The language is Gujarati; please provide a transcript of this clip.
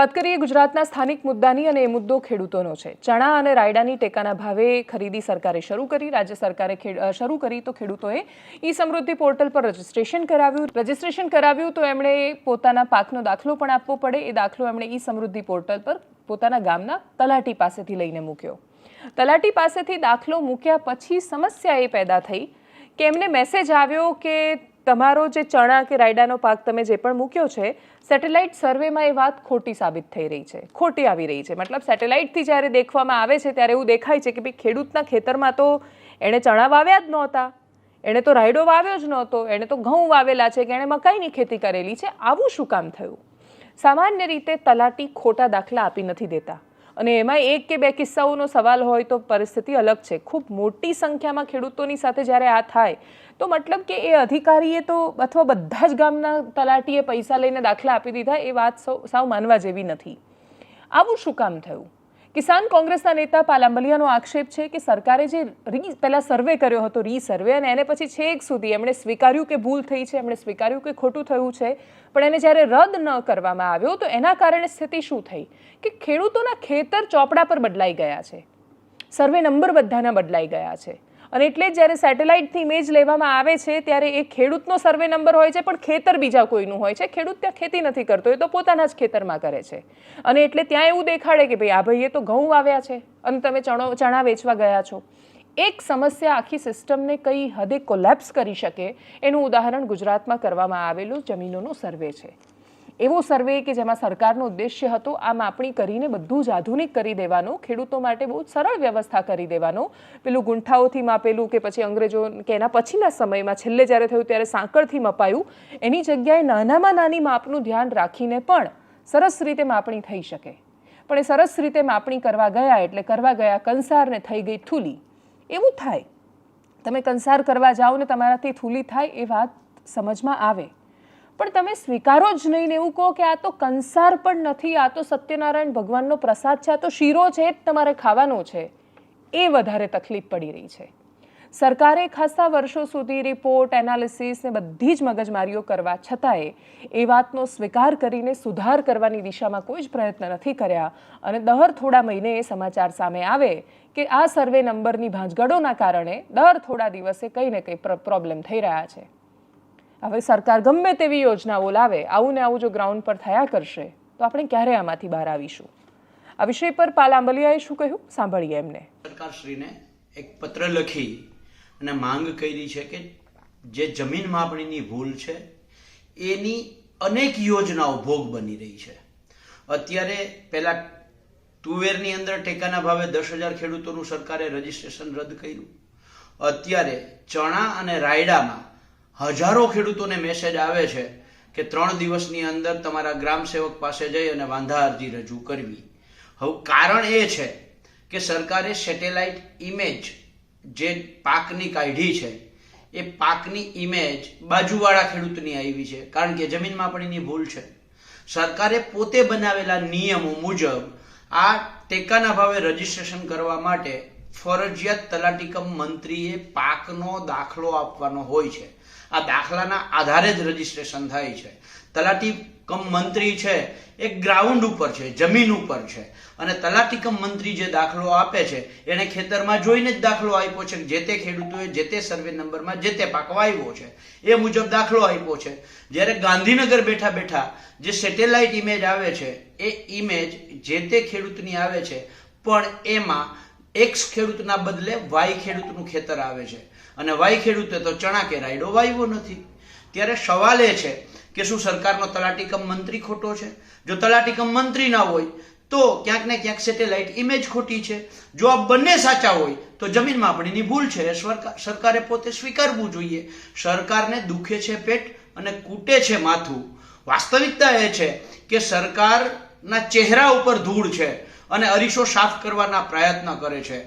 વાત કરીએ ગુજરાતના સ્થાનિક મુદ્દાની અને એ મુદ્દો ખેડૂતોનો છે. ચણા અને રાયડાની ટેકાના ભાવે ખરીદી સરકારે શરૂ કરી, રાજ્ય સરકારે શરૂ કરી, તો ખેડૂતોએ ઈ સમૃદ્ધિ પોર્ટલ પર રજીસ્ટ્રેશન કરાવ્યું. રજીસ્ટ્રેશન કરાવ્યું તો એમણે પોતાના પાકનો દાખલો પણ આપવો પડે. એ દાખલો એમણે ઈ સમૃદ્ધિ પોર્ટલ પર પોતાના ગામના તલાટી પાસેથી લઈને મૂક્યો. તલાટી પાસેથી દાખલો મૂક્યા પછી સમસ્યા એ પેદા થઈ કે એમને મેસેજ આવ્યો કે તમારો જે ચણા કે રાયડાનો પાક તમે જે પણ મૂક્યો છે સેટેલાઇટ સર્વેમાં એ વાત ખોટી સાબિત થઈ રહી છે. ખોટી આવી રહી છે. મતલબ સેટેલાઇટથી જ્યારે દેખવામાં આવે છે, ત્યારે એવું દેખાય છે કે ભાઈ ખેડૂતના ખેતરમાં તો એણે ચણા વાવ્યા જ નહોતા, એણે તો રાયડો વાવ્યો જ નહોતો, એણે તો ઘઉં વાવેલા છે કે એણે મકાઈની ખેતી કરેલી છે. આવું શું કામ થયું? સામાન્ય રીતે તલાટી ખોટા દાખલા આપી નથી દેતા. અને એમાં એક કે બે કિસ્સાઓનો સવાલ હોય તો પરિસ્થિતિ અલગ છે. ખૂબ મોટી સંખ્યામાં ખેડૂતોની સાથે જ્યારે આ થાય, તો મતલબ કે એ અધિકારીએ તો અથવા બધા જ ગામના તલાટીએ પૈસા લઈને દાખલા આપી દીધા, એ વાત સૌ સાવ માનવા જેવી નથી. આવું શું કામ થયું? કિસાન કોંગ્રેસના નેતા પાલાંબલિયાનો આક્ષેપ છે કે સરકારે જે રી પહેલાં સર્વે કર્યો હતો રી સર્વે અને એને પછી છેક સુધી એમણે સ્વીકાર્યું કે ભૂલ થઈ છે, એમણે સ્વીકાર્યું કે ખોટું થયું છે, પણ એને જ્યારે રદ ન કરવામાં આવ્યો તો એના કારણે સ્થિતિ શું થઈ? કે ખેડૂતોના ખેતર ચોપડા પર બદલાઈ ગયા છે. સર્વે નંબર બધાના બદલાઈ ગયા છે. અને એટલે જ જ્યારે સેટેલાઇટથી ઇમેજ લેવામાં આવે છે, ત્યારે એ ખેડૂતનો સર્વે નંબર હોય છે, પણ ખેતર બીજા કોઈનું હોય છે. ખેડૂત ત્યાં ખેતી નથી કરતો, એ તો પોતાના જ ખેતરમાં કરે છે. અને એટલે ત્યાં એવું દેખાડે કે ભાઈ આ ભાઈએ તો ઘઉં વાવ્યા છે, અને તમે ચણો, ચણા વેચવા ગયા છો. એક સમસ્યા આખી સિસ્ટમને કઈ હદે કોલેપ્સ કરી શકે, એનું ઉદાહરણ ગુજરાતમાં કરવામાં આવેલું જમીનોનો સર્વે છે. એવો સર્વે કે જેમાં સરકારનો ઉદ્દેશ્ય હતો આ માપણી કરીને બધું જ આધુનિક કરી દેવાનું, ખેડૂતો માટે બહુ સરળ વ્યવસ્થા કરી દેવાનું. પેલું ગુંઠાઓથી માપેલું કે પછી અંગ્રેજો કે એના પછીના સમયમાં છેલ્લે જ્યારે થયું ત્યારે સાંકળથી મપાયું, એની જગ્યાએ નાનામાં નાની માપનું ધ્યાન રાખીને પણ સરસ રીતે માપણી થઈ શકે. પણ એ સરસ રીતે માપણી કરવા ગયા એટલે કરવા ગયા કંસારને થઈ ગઈ થૂલી. એવું થાય. તમે કંસાર કરવા જાઓ ને તમારાથી થૂલી થાય એ વાત સમજમાં આવે. પણ તમે સ્વીકારો જ નહીં ને એવું કહો કે આ તો કંસાર પણ નથી, આ તો સત્યનારાયણ ભગવાનનો પ્રસાદ છે, આ તો શીરો છે જ તમારે ખાવાનો છે. એ વધારે તકલીફ પડી રહી છે. સરકારે ખાસા વર્ષો સુધી રિપોર્ટ એનાલિસિસ ને બધી જ મગજમારીઓ કરવા છતાંય એ વાતનો સ્વીકાર કરીને સુધાર કરવાની દિશામાં કોઈ જ પ્રયત્ન નથી કર્યા. અને દર થોડા મહિને એ સમાચાર સામે આવે કે આ સર્વે નંબરની ભાંજગડોના કારણે દર થોડા દિવસે કંઈ ને કંઈ પ્રોબ્લેમ થઈ રહ્યા છે. હવે સરકાર ગમે તેવી યોજનાઓ લાવે, આવું ને આવું જો ગ્રાઉન્ડ પર થયા કરશે, તો આપણે ક્યારે આમાંથી બહાર આવીશું? આ વિષય પર પાલાંબલિયાએ શું કહ્યું? સાંભળીએ એમને. સરકારશ્રીને એક પત્ર લખી અને માંગ કરી છે કે જે જમીન માપણીની ભૂલ છે, એની અનેક યોજનાઓ ભોગ બની રહી છે. અત્યારે પહેલા તુવેરની અંદર ટેકાના ભાવે દસ હજાર ખેડૂતોનું સરકારે રજીસ્ટ્રેશન રદ કર્યું. અત્યારે ચણા અને રાયડામાં હજારો ખેડૂતોને મેસેજ આવે છે કે ત્રણ દિવસની અંદર તમારા ગ્રામ સેવક પાસે જઈ અને વાંધા અરજી રજૂ કરવી. હવે કારણ એ છે કે સરકારે સેટેલાઇટ ઇમેજ જે પાકની કાઢી છે, એ પાકની ઇમેજ બાજુવાળા ખેડૂતની આવી છે. કારણ કે જમીન માપણીની ભૂલ છે. સરકારે પોતે બનાવેલા નિયમો મુજબ આ ટેકાના ભાવે રજીસ્ટ્રેશન કરવા માટે ફરજિયાત તલાટીકમ મંત્રીએ પાકનો દાખલો આપવાનો હોય છે. આ દાખલાના આધારે જ રજીસ્ટ્રેશન થાય છે. તલાટી કમ મંત્રી છે, એ ગ્રાઉન્ડ ઉપર છે, જમીન ઉપર છે. અને તલાટી કમ મંત્રી જે દાખલો આપે છે, એને ખેતરમાં જોઈને જ દાખલો આપ્યો છે જે તે ખેડૂતોએ જે તે સર્વે નંબરમાં જે તે પાક આવ્યો છે, એ મુજબ દાખલો આપ્યો છે. જ્યારે ગાંધીનગર બેઠા બેઠા જે સેટેલાઇટ ઇમેજ આવે છે, એ ઇમેજ જે તે ખેડૂતની આવે છે, પણ એમાં એક્સ ખેડૂતના બદલે વાય ખેડૂતનું ખેતર આવે છે. અને વાય ખેડૂતે તો ચણા કે રાયડો વાવ્યો નથી. ત્યારે સવાલ એ છે કે શું સરકારનો તલાટીકમ મંત્રી ખોટો છે? જો તલાટીકમ મંત્રી ના હોય, તો ક્યાંક ને ક્યાંક સેટેલાઇટ ઇમેજ ખોટી છે. જો આ બંને સાચા હોય, તો જમીન માપણીની ભૂલ છે. સરકારે પોતે સ્વીકારવું જોઈએ. સરકારને દુખે છે પેટ અને કૂટે છે માથું. વાસ્તવિકતા એ છે કે સરકારના ચહેરા ઉપર ધૂળ છે અને અરીસો સાફ કરવાના પ્રયત્ન કરે છે.